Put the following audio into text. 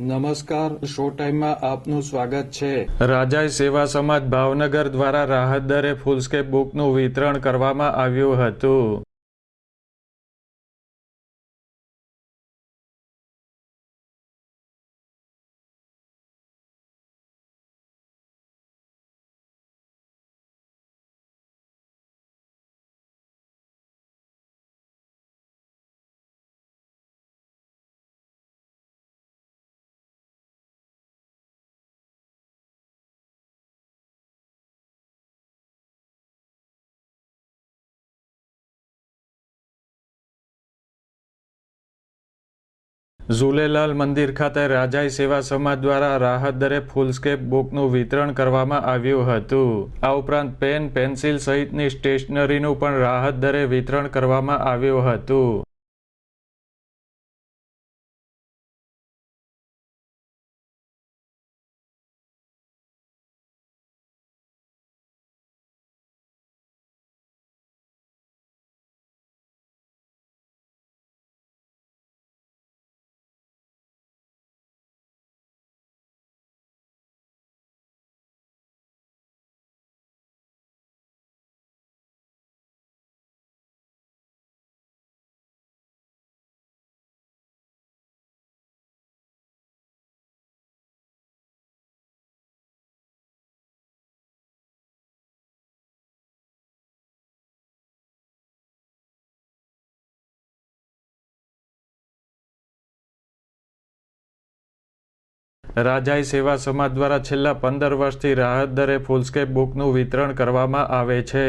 નમસ્કાર, શો ટાઈમમાં આપનું સ્વાગત છે. રાજાઈ સેવા સમાજ ભાવનગર દ્વારા રાહત દરે ફૂલસ્કેપ બુકનું વિતરણ કરવામાં આવ્યું હતું. ઝૂલેલાલ મંદિર ખાતે રાજાઈ સેવા સમાજ દ્વારા રાહત દરે ફૂલસ્કેપ બુકનું વિતરણ કરવામાં આવ્યું હતું. આ ઉપરાંત પેન, પેન્સિલ સહિતની સ્ટેશનરીનું પણ રાહત દરે વિતરણ કરવામાં આવ્યું હતું. રાજાઈ સેવા સમાજ દ્વારા છેલ્લા પંદર વર્ષથી રાહત દરે ફૂલસ્કેપ બુકનું વિતરણ કરવામાં આવે છે.